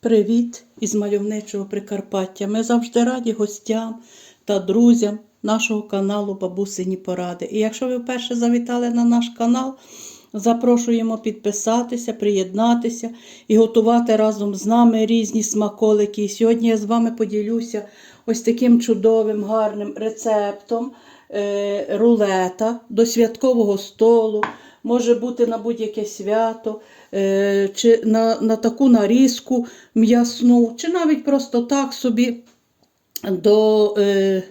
Привіт із мальовничого Прикарпаття. Ми завжди раді гостям та друзям нашого каналу Бабусині Поради. І якщо ви вперше завітали на наш канал, запрошуємо підписатися, приєднатися і готувати разом з нами різні смаколики. І сьогодні я з вами поділюся ось таким чудовим, гарним рецептом е, рулета до святкового столу. Може бути на будь-яке свято, чи на, на таку нарізку м'ясну, чи навіть просто так собі до е,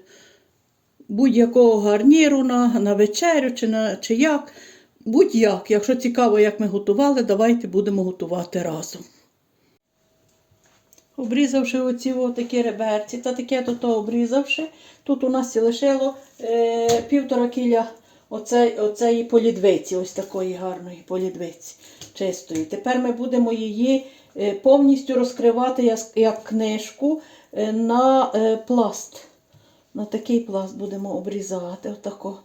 будь-якого гарніру на, на вечерю, чи, на, чи як. Будь-як. Якщо цікаво, як ми готували, давайте будемо готувати разом. Обрізавши оці такі реберці та таке то, обрізавши, тут у нас лишило е, півтора кіля оцей, оцеї полідвиці, ось такої гарної полідвиці чистої. Tепер ми будемо її е, повністю розкривати як, як книжку е, на е, пласт. На такий пласт будемо обрізати, отако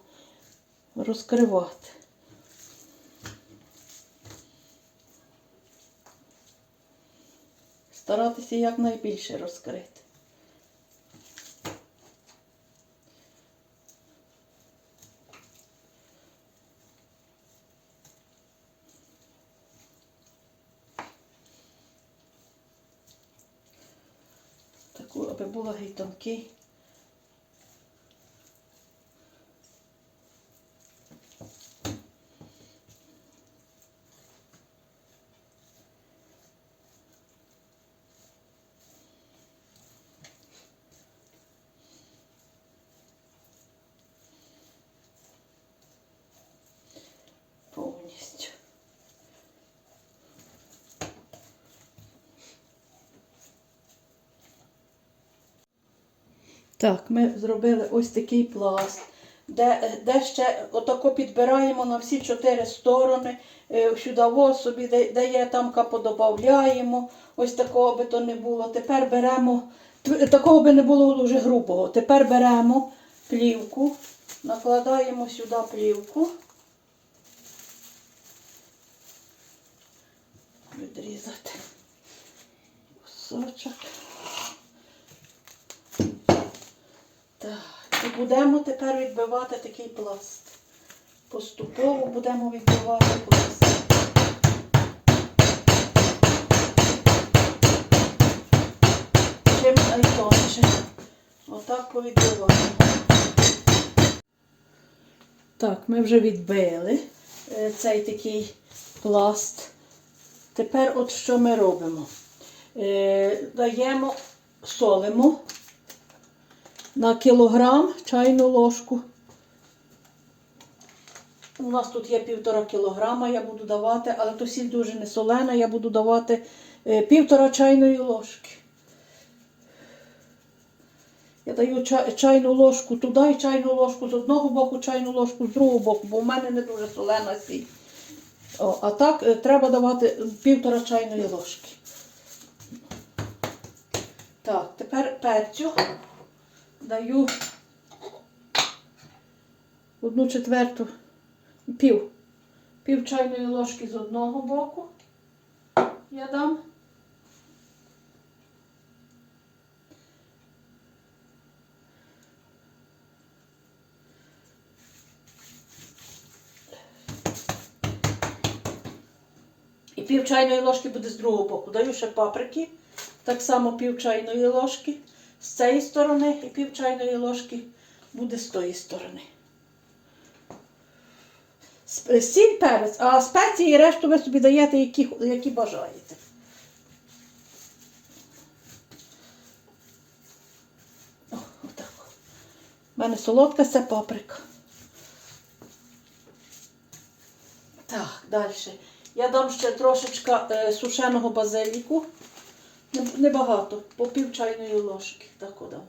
розкривати. Старатися якнайбільше розкрити. Таку, була тонкий. повністю. Так, ми зробили ось такий пласт, де, де ще отако підбираємо на всі чотири сторони, е, сюди во собі, де, де є там подобавляємо, ось такого би то не було. Тепер беремо, такого би не було дуже грубого. Тепер беремо плівку, накладаємо сюди плівку. відрізати кусочок. Так, і будемо тепер відбивати такий пласт. Поступово будемо відбивати пласт. Чим найтонше. Отак повідбиваємо. Так, ми вже відбили е, цей такий пласт. Тепер от що ми робимо? Е, даємо, солимо на кілограм чайну ложку. У нас тут є півтора кілограма, я буду давати, але то сіль дуже не солена, я буду давати е, півтора чайної ложки. Я даю чайну ложку туди і чайну ложку з одного боку, чайну ложку з другого боку, бо в мене не дуже солена сіль. О, а так е, треба давати півтора чайної ложки. Так, тепер перцю даю одну четверту, пів, пів чайної ложки з одного боку. Я дам. І пів чайної ложки буде з другого боку. Даю ще паприки. Так само пів чайної ложки з цієї сторони і пів чайної ложки буде з тої сторони. Сіль перець, а спеції і решту ви собі даєте, які, які бажаєте. О, отак. У мене солодка це паприка. Так, далі. Я дам ще трошечка е, сушеного базиліку. Не- Небагато, по пів чайної ложки. Так дам.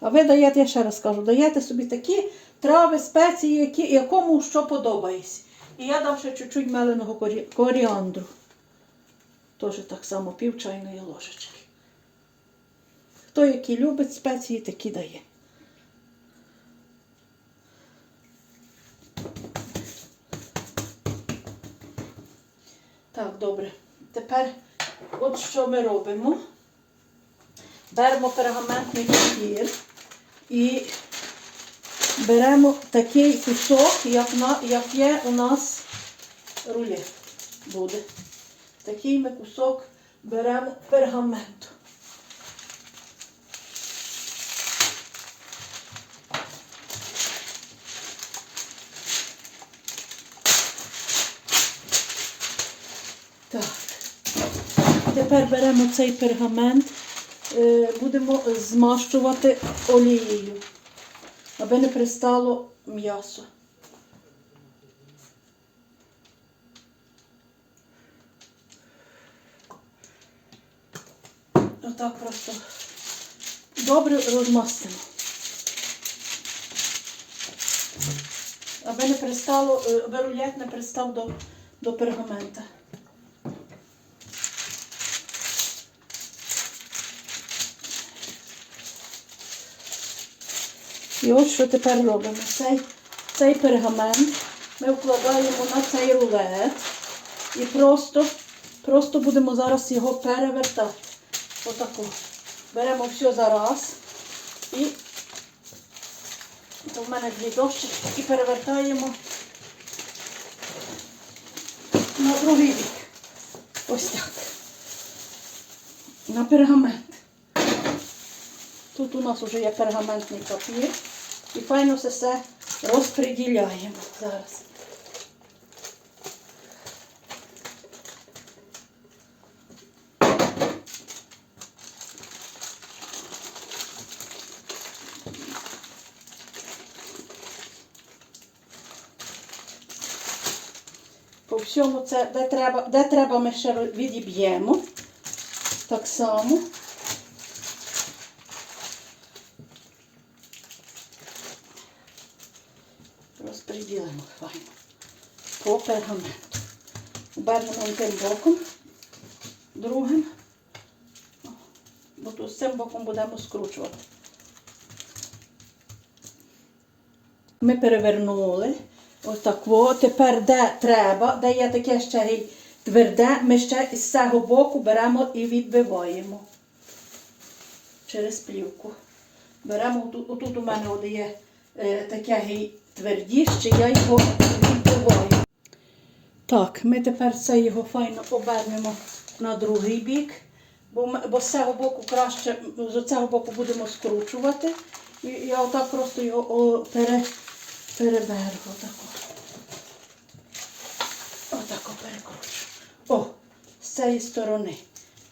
А ви даєте, я ще раз кажу, даєте собі такі трави, спеції, які, якому що подобається. І я дам ще чуть-чуть меленого корі- коріандру. Теж так само пів чайної ложечки. Хто які любить спеції, такі дає. Так, добре. Тепер от що ми робимо. Беремо пергаментний папір і беремо такий кусок, як, на, як є у нас рулет буде. Такий ми кусок беремо пергаменту. Тепер беремо цей пергамент, е, будемо змащувати олією, аби не пристало м'ясо. Отак просто добре розмастимо. Аби не пристало, е, аби рулет не пристав до, до пергамента. І ось що тепер робимо. Цей, цей пергамент ми вкладаємо на цей рулет і просто, просто будемо зараз його перевертати. Отако. Беремо все зараз і то в мене дві дощечки і перевертаємо на другий бік. Ось так. На пергамент. Тут у нас вже є пергаментний папір. І файно все все розподіляємо зараз. По всьому це, де треба, де треба ми ще відіб'ємо. Так само. Розподілимо файно по пергаменту. Обернемо тим боком, другим, бо тут з цим боком будемо скручувати. Ми перевернули. Отак. О, тепер де треба, де є таке ще геть тверде, ми ще із цього боку беремо і відбиваємо через плівку. Беремо, отут, отут у мене є е, таке геть твердіще, я його відбиваю. Так, ми тепер це його файно обернемо на другий бік, бо, бо з цього боку краще, з цього боку будемо скручувати. І я отак просто його пере, переверну. Отако. Отако перекручу. О, з цієї сторони.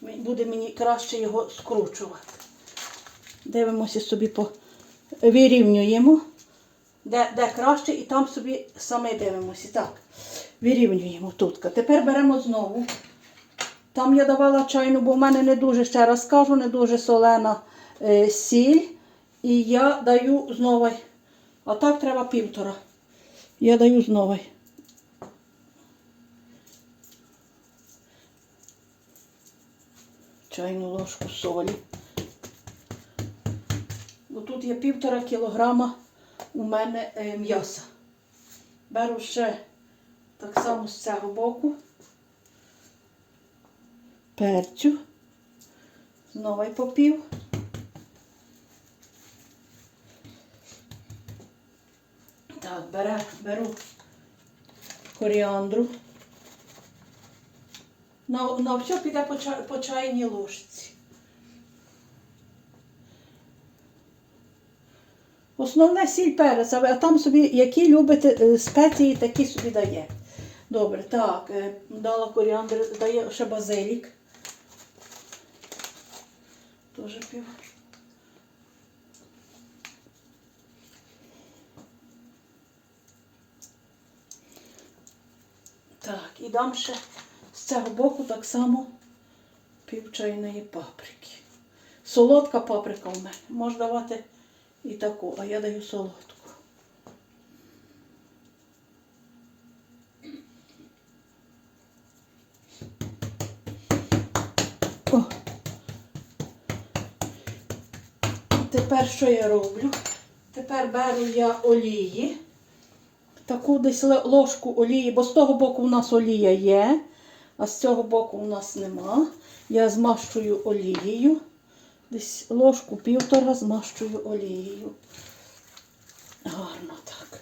Буде мені краще його скручувати. Дивимося собі по вирівнюємо. Де, де краще, і там собі саме дивимося. Так, вирівнюємо тут. Тепер беремо знову. Там я давала чайну, бо в мене не дуже, ще раз кажу, не дуже солена е, сіль. І я даю знову. А так треба півтора. Я даю знову. Чайну ложку солі. Бо тут є півтора кілограма у мене е, м'яса. Беру ще так само з цього боку. Перцю. Знову попів. Так, бере, беру коріандру. На, на все піде по, чай- по чайній ложці. Основне сіль перець, а там собі, які любите е, спеції, такі собі дає. Добре, так, е, дала коріандр, дає ще базилік. Теж пів. Так, і дам ще з цього боку так само пів чайної паприки. Солодка паприка в мене. Можна давати і таку, а я даю солодку. О. Тепер що я роблю? Тепер беру я олії. Таку десь ложку олії, бо з того боку у нас олія є, а з цього боку у нас нема. я змащую олією. Десь ложку півтора змащую олією. Гарно так.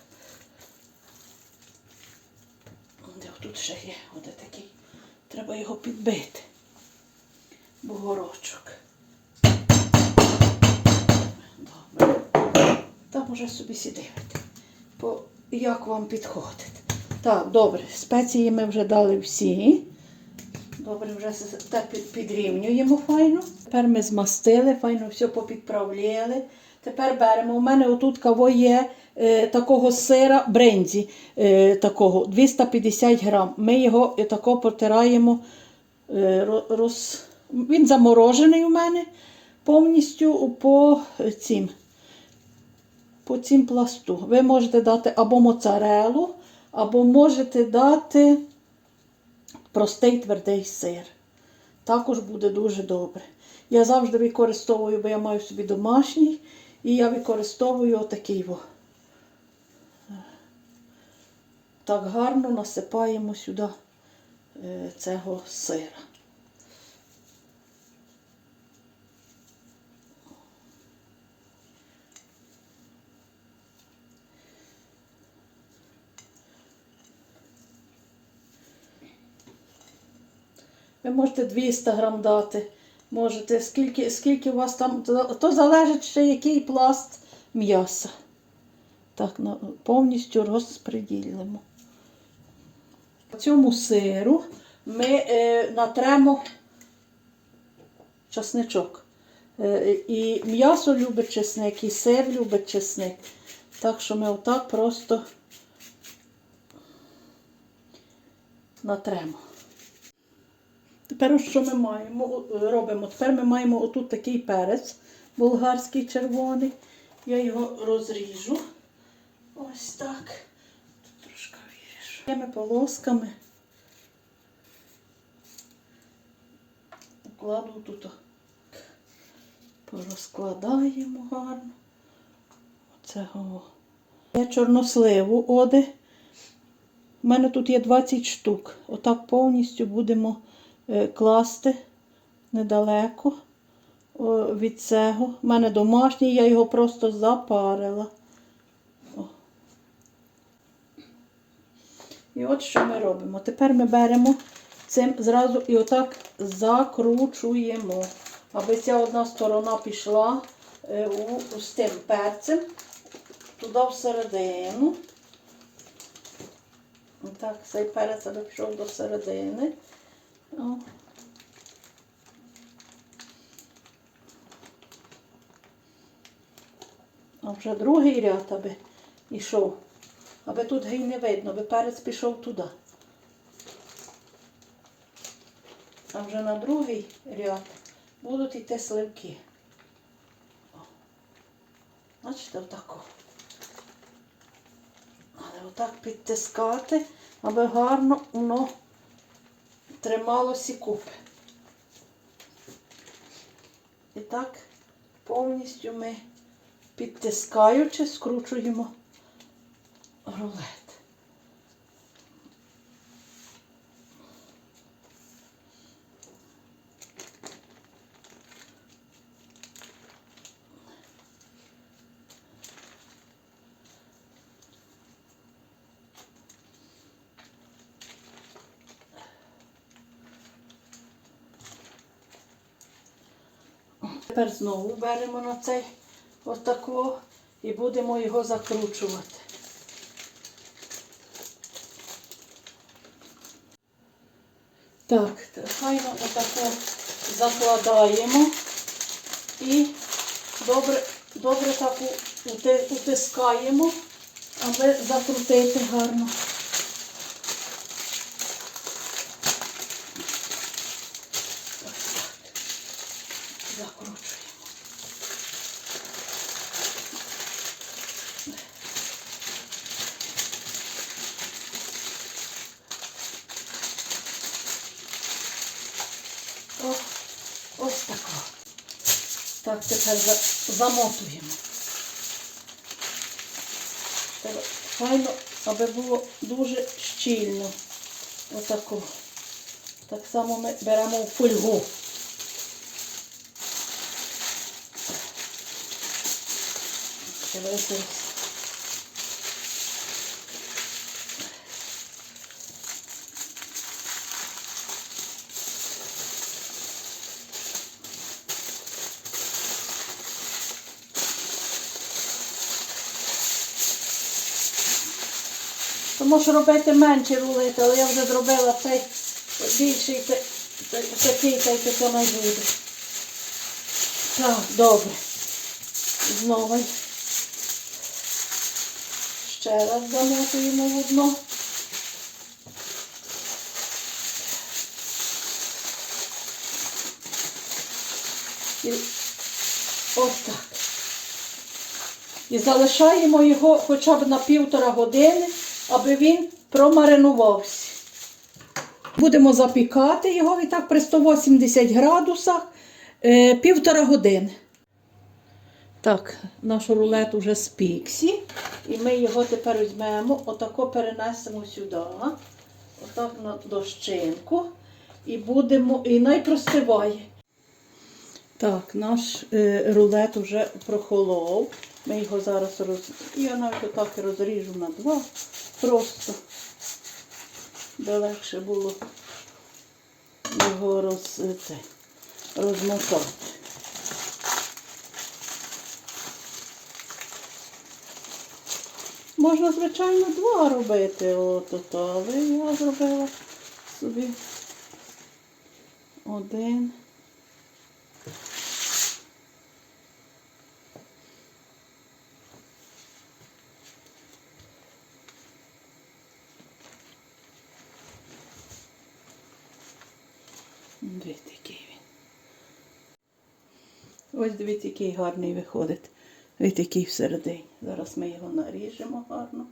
Де тут ще є? Оде такий. Треба його підбити. Бугорочок. Добре. Там уже собі сідивайте. По, як вам підходить. Так, добре. Спеції ми вже дали всі. Добре, вже під- підрівнюємо файно. Тепер ми змастили, файно все попідправляли. Тепер беремо. У мене отут каво є е, такого сира брензі, е, такого 250 грам. Ми його е, тако протираємо. Е, роз... Він заморожений у мене повністю по цим. По цим пласту. Ви можете дати або моцарелу, або можете дати простий твердий сир. Також буде дуже добре. Я завжди використовую, бо я маю собі домашній, і я використовую отакий. Во. Так гарно насипаємо сюди е, цього сира. Ви можете 200 грам дати, можете скільки, скільки у вас там, то залежить ще який пласт м'яса. Так, повністю розподілимо. В цьому сиру ми е, натремо часничок. Е, і м'ясо любить чесник, і сир любить чесник. Так що ми отак просто натремо. Тепер що ми маємо, робимо? Тепер ми маємо отут такий перець болгарський червоний. Я його розріжу. Ось так. Тут трошки виріжу. Такими полосками. Кладу тут. Порозкладаємо гарно. Оцього. Я чорносливу оди. У мене тут є 20 штук. Отак повністю будемо класти недалеко від цього. У мене домашній, я його просто запарила. І от що ми робимо. Тепер ми беремо цим зразу і отак закручуємо, аби ця одна сторона пішла е, у, з тим перцем туди всередину. Так, цей перець пішов до середини. О. А вже другий ряд, аби йшов. Аби тут гей не видно, аби перець пішов туди. А вже на другий ряд будуть йти сливки. О. Бачите, отако. Але отак підтискати, аби гарно воно трималося купи. І так повністю ми підтискаючи, скручуємо рулет. Тепер знову беремо на цей отако і будемо його закручувати. Так, файно отако закладаємо і добре, добре так утискаємо, аби закрутити гарно. От, ось така. Так, тепер замотуємо. Треба файно, аби було дуже щільно. Отако. Так само ми беремо в фольгу. Дивіться, То можу робити менші рулети, але я вже зробила цей більший, та- та- такий, та й таке не буде. Так, добре. Знову ще раз замотуємо в одно. І ось так. І залишаємо його хоча б на півтора години, аби він промаринувався. Будемо запікати його і так при 180 градусах е, півтора години. Так, наш рулет уже спіксі. І ми його тепер візьмемо, отако перенесемо сюди, отак на дощинку. І будемо, і найпростиває. Так, наш е, рулет вже прохолов. Ми його зараз роз... Я навіть отак розріжу на два. Просто де легше було його роз... це, розмотати. Можна, звичайно, два робити, от, от, але я зробила собі один. Дивіться, який він. Ось дивіться, який гарний виходить. Дивіться, який всередині. Зараз ми його наріжемо гарно.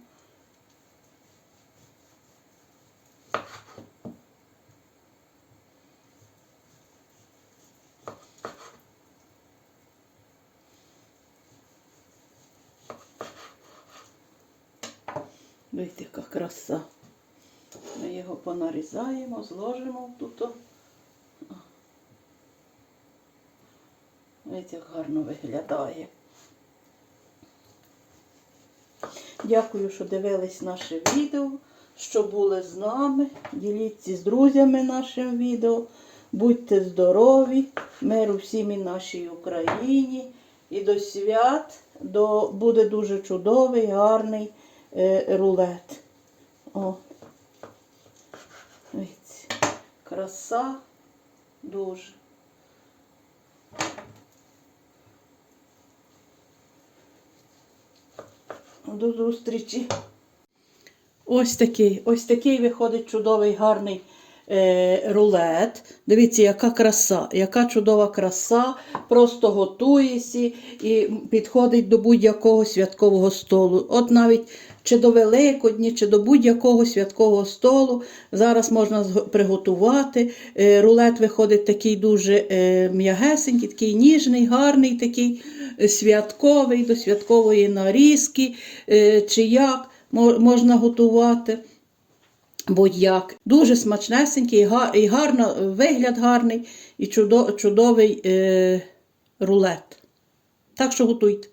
Дивіться, яка краса. Ми його понарізаємо, зложимо тут. Ось як гарно виглядає. Дякую, що дивились наше відео, що були з нами. Діліться з друзями нашим відео. Будьте здорові, миру всім і нашій Україні. І до свят до, буде дуже чудовий, гарний е, рулет. О. Краса дуже. До зустрічі. Ось такий, ось такий виходить чудовий гарний рулет. Дивіться, яка краса, яка чудова краса. Просто готуєшся і підходить до будь-якого святкового столу. От навіть чи до Великодні, чи до будь-якого святкового столу. Зараз можна приготувати. Е, рулет виходить такий дуже е, м'ягесенький, такий ніжний, гарний, такий е, святковий, до святкової нарізки, е, чи як можна готувати. Будь-як. Дуже смачнесенький, і гарно, вигляд гарний, і чудо- чудовий е, рулет. Так що готуйте.